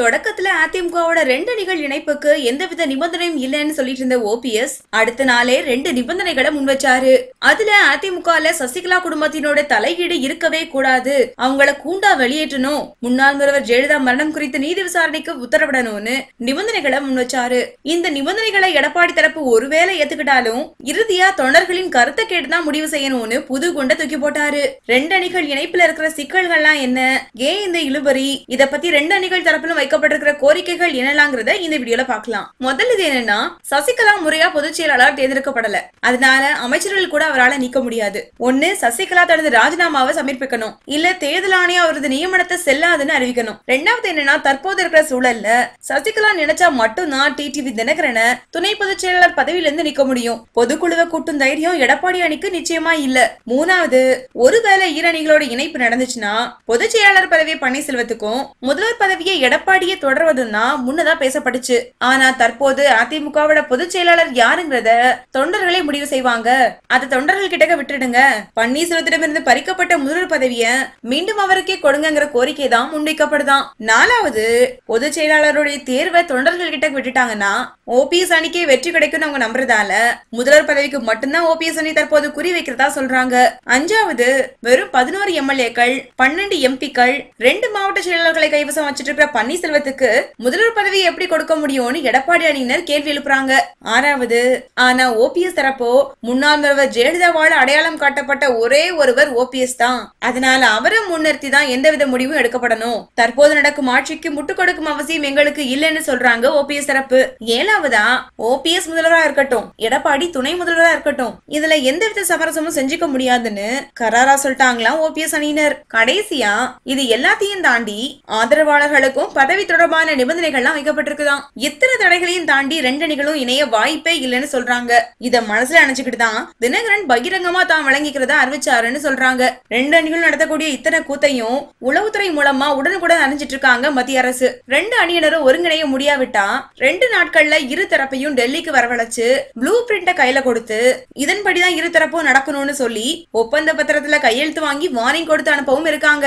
தொடக்கத்துல அதிமுகவோட ரெண்டு அணிகள் இணைப்புக்கு எந்தவித நிபந்தனையும் இல்லைன்னு சொல்லிட்டு இருந்த ஓபிஎஸ் அடுத்த நாளே ரெண்டு நிபந்தனைகளை முன்வச்சாரு. அதுல அதிமுகல சசிகலா குடும்பத்தினோட தலையீடு இருக்கவே கூடாது. அவங்கள கூண்டா வெளியேற்றணும். முன்னாள் முதல்வர் ஜெயலலிதா மரணம் குறித்து நீதி விசாரணைக்கு உத்தரவிடணும்னு நிபந்தனைகளை முன்வச்சாரு. இந்த நிபந்தனைகளை எடப்பாடி தரப்பு ஒருவேளை ஏத்துக்கிட்டாலும் இறுதியா தொண்டர்களின் கருத்தை கேட்டுதான் முடிவு செய்யணும்னு புது குண்டை தூக்கி போட்டாரு. ரெண்டு அணிகள் இணைப்புல இருக்கிற சிக்கல்கள்லாம் என்ன? ஏன் இந்த இழுபறி? இத பத்தி ரெண்டு அணிகள் தரப்பிலும் வைக்கப்பட்டிருக்கிற கோரிக்கைகள் என்னலாங்கிறத இந்த வீடியோல பாக்கலாம் முதல் இது என்னன்னா சசிகலா முறையா பொதுச் செயலாளர் தேர்ந்தெடுக்கப்படல. அதனால அமைச்சர்கள் கூட அவரால் நீக்க முடியாது. ஒன்னு சசிகலா தனது ராஜினாமாவை சமர்ப்பிக்கணும். இல்ல தேர்தல் ஆணையம் அவரது நியமனத்தை செல்லாதுன்னு அறிவிக்கணும். ரெண்டாவது என்னன்னா தற்போது இருக்கிற சூழல்ல சசிகலா நினைச்சா மட்டும்தான் டிடிவி தினகரனை துணை பொதுச் செயலாளர் பதவியிலிருந்து நீக்க முடியும். பொதுக்குழுவை கூட்டும் தைரியம் எடப்பாடி அணிக்கு நிச்சயமா இல்ல. மூணாவது ஒருவேளை ஈரணிகளோட இணைப்பு நடந்துச்சுன்னா பொதுச் செயலாளர் பதவியை பன்னீர்செல்வத்துக்கும் முதல்வர் பதவியை எடப்பாடி எடப்பாடியே தொடர்வதும் தான் முன்னதா பேசப்பட்டுச்சு. ஆனா தற்போது அதிமுகவோட பொதுச் செயலாளர் யாருங்கிறத தொண்டர்களே முடிவு செய்வாங்க. அத தொண்டர்கள் கிட்ட விட்டுடுங்க. பன்னீர்செல்வத்திடமிருந்து பறிக்கப்பட்ட முதல்வர் பதவிய மீண்டும் அவருக்கே கொடுங்கங்கிற கோரிக்கை தான் முன்வைக்கப்படுதான். நாலாவது பொதுச் செயலாளருடைய தேர்வை தொண்டர்கள் கிட்ட விட்டுட்டாங்கன்னா ஓபிஎஸ் அணிக்கே வெற்றி கிடைக்கும்னு அவங்க நம்புறதால முதல்வர் பதவிக்கு மட்டும்தான் ஓபிஎஸ் அணி தற்போது குறி வைக்கிறதா சொல்றாங்க. அஞ்சாவது வெறும் பதினோரு எம்எல்ஏக்கள் பன்னெண்டு எம்பிக்கள் ரெண்டு மாவட்ட செயலாளர்களை கைவசம் வச்சிட்டு இருக்கிற பன்னீர்செல்வத்துக்கு முதல்வர் பதவி எப்படி கொடுக்க முடியும்னு எடப்பாடி அணியினர் கேள்வி எழுப்புறாங்க. ஆறாவது ஆனா ஓபிஎஸ் தரப்போ முன்னாள் முதல்வர் ஜெயலலிதாவால அடையாளம் காட்டப்பட்ட ஒரே ஒருவர் ஓபிஎஸ் தான். அதனால அவரை முன்னிறுத்தி தான் எந்தவித முடிவும் எடுக்கப்படணும். தற்போது நடக்கும் ஆட்சிக்கு முட்டுக் கொடுக்கும் அவசியம் எங்களுக்கு இல்லைன்னு சொல்றாங்க ஓபிஎஸ் தரப்பு. ஏழாவதா ஓபிஎஸ் முதல்வரா இருக்கட்டும் எடப்பாடி துணை முதல்வரா இருக்கட்டும் இதுல எந்தவித சமரசமும் செஞ்சுக்க முடியாதுன்னு கராரா சொல்லிட்டாங்களாம் ஓபிஎஸ் அணியினர். கடைசியா இது எல்லாத்தையும் தாண்டி ஆதரவாளர்களுக்கும் பதவி தொடர்பான நிபந்தனைகள்லாம் வைக்கப்பட்டிருக்குதாம் இத்தனை தடைகளையும் தாண்டி ரெண்டு அணிகளும் இணைய வாய்ப்பே இல்லைன்னு சொல்றாங்க. இத மனசுல நினைச்சுக்கிட்டு தான் தினகரன் பகிரங்கமா தான் வழங்கிக்கிறத அறிவிச்சாருன்னு சொல்றாங்க. ரெண்டு அணிகள் நடத்தக்கூடிய இத்தனை கூத்தையும் உளவுத்துறை மூலமா உடனுக்குடன் அறிஞ்சிட்டு இருக்காங்க மத்திய அரசு. ரெண்டு அணியினரும் ஒருங்கிணைய முடியாவிட்டா ரெண்டு நாட்கள்ல இரு தரப்பையும் டெல்லிக்கு வரவழைச்சு ப்ளூ பிரிண்ட கையில கொடுத்து இதன்படிதான் இரு தரப்பும் நடக்கணும்னு சொல்லி ஒப்பந்த பத்திரத்துல கையெழுத்து வாங்கி வார்னிங் கொடுத்து அனுப்பவும் இருக்காங்க.